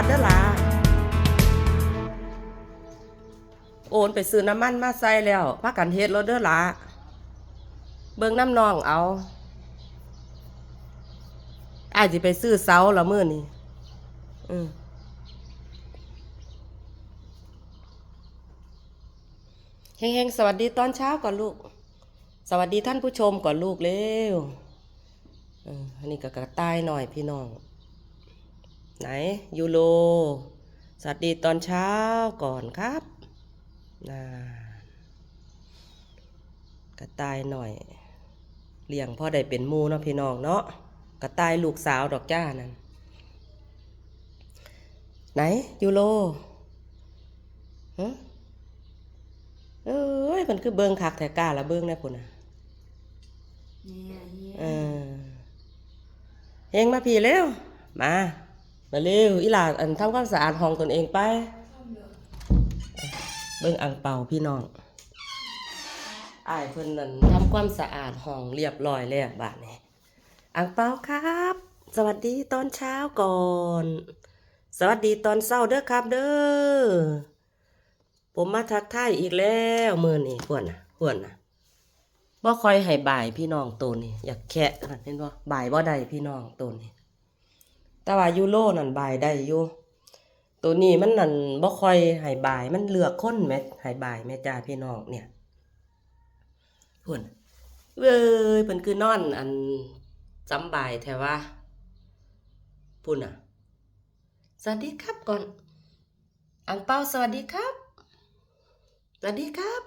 ำบัดเด้อล่ะโอนไปซื้อน้ำมันมาใส่แล้วพากันเฮ็ดรถเด้อล่ะเบิ่งน้ำนองเอาอาจจะไปซื้อเสาละมื้อนี้อืมเฮงๆ สวัสดีตอนเช้าก่อนลูก สวัสดีท่านผู้ชมก่อนลูกเร็วอออันนี้ก็กระต่ายหน่อยพี่น้อง ไหนยูโรสวัสดีตอนเช้าก่อนครับน่ากระต่ายหน่อยเลี้ยงพ่อได้เป็นหมูเนาะพี่น้องเนาะกระต่ายลูกสาวดอกจ้านั่นไหนยูโรฮะเอ้ยมันคือเบิงคักแถกล้าละเบิงได้พุ่นน่ะเนี่ยเนี่ยเออเฮงมาพี่เร็วมา มาเร็วอีหลาอันทำความสะอาดห้องตนเองไป เบิ่งอ่างเป่าพี่น้องอ้ายเพิ่นนั่นทำความสะอาดห้องเรียบร้อยแล้วบาดนี้อ่างเป่าครับ สวัสดีตอนเช้าก่อน สวัสดีตอนเช้าเด้อครับ เด้อผมมาทักทายอีกแล้วมือนี้พวนนะพวนน่ะบ่ค่อยให้บ่ายพี่น้องตัวนี้อยากแคะนั่นเห็นบ่บ่ายบ่ได้พี่น้องตัวนี้ แต่ว่ายูโรนั่นบายได้อยู่ตัวนี้มันนั่นบ่ค่อยให้บ่ายมันเลือกคนแมให้บ่ายแม่จ้าพี่น้องเนี่ยพุ่นเว้ยเพิ่นคือนอนอันจำบายแท้ว่าพุ่นน่ะ สวัสดีครับก่อน อังเปาสวัสดีครับ สวัสดีครับ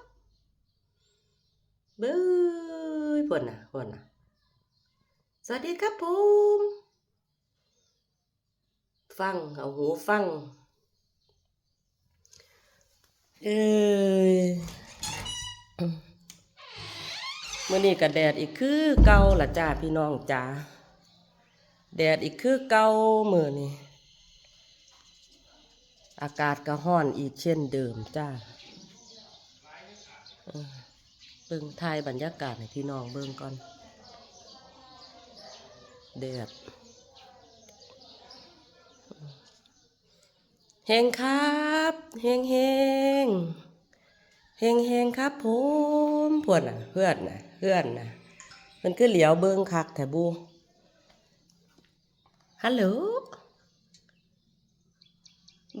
เบ้ยพวนน่ะพวนน่ะ สวัสดีครับผม ฟัง เอาหูฟัง เอ้ยมื่อนี้ก็แดดอีกคือเก่าละจ้าพี่น้องจ้าแดดอีกคือเก่ามือนี่อากาศก็ห้อนอีกเช่นเดิมจ้าเบิ่งถ่ายบรรยากาศให้พี่น้องเบิ่งก่อนแดด เฮงครับเฮงเฮงเฮงเฮงครับผมพวดน่ะ เพื่อนน่ะ เพื่อนน่ะ มันคือเหลียวเบิ่งคักแถบูฮัลโหล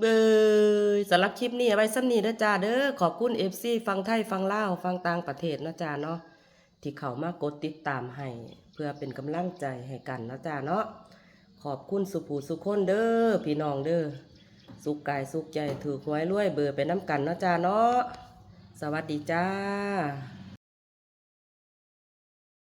เบยสำหรับคลิปนี้ไว้สั้นนี้เด้อจ้าเด้อขอบคุณ FC ฟังไทยฟังลาวฟังต่างประเทศนะจ้าเนาะที่เขามากดติดตามให้ เพื่อเป็นกำลังใจให้กันนะจ้าเนาะขอบคุณสุภูสุคนเด้อพี่น้องเด้อ สุขกายสุขใจถือหวยรวยเบอร์ไปน้ำกันเนาะจ้าเนาะสวัสดีจ้า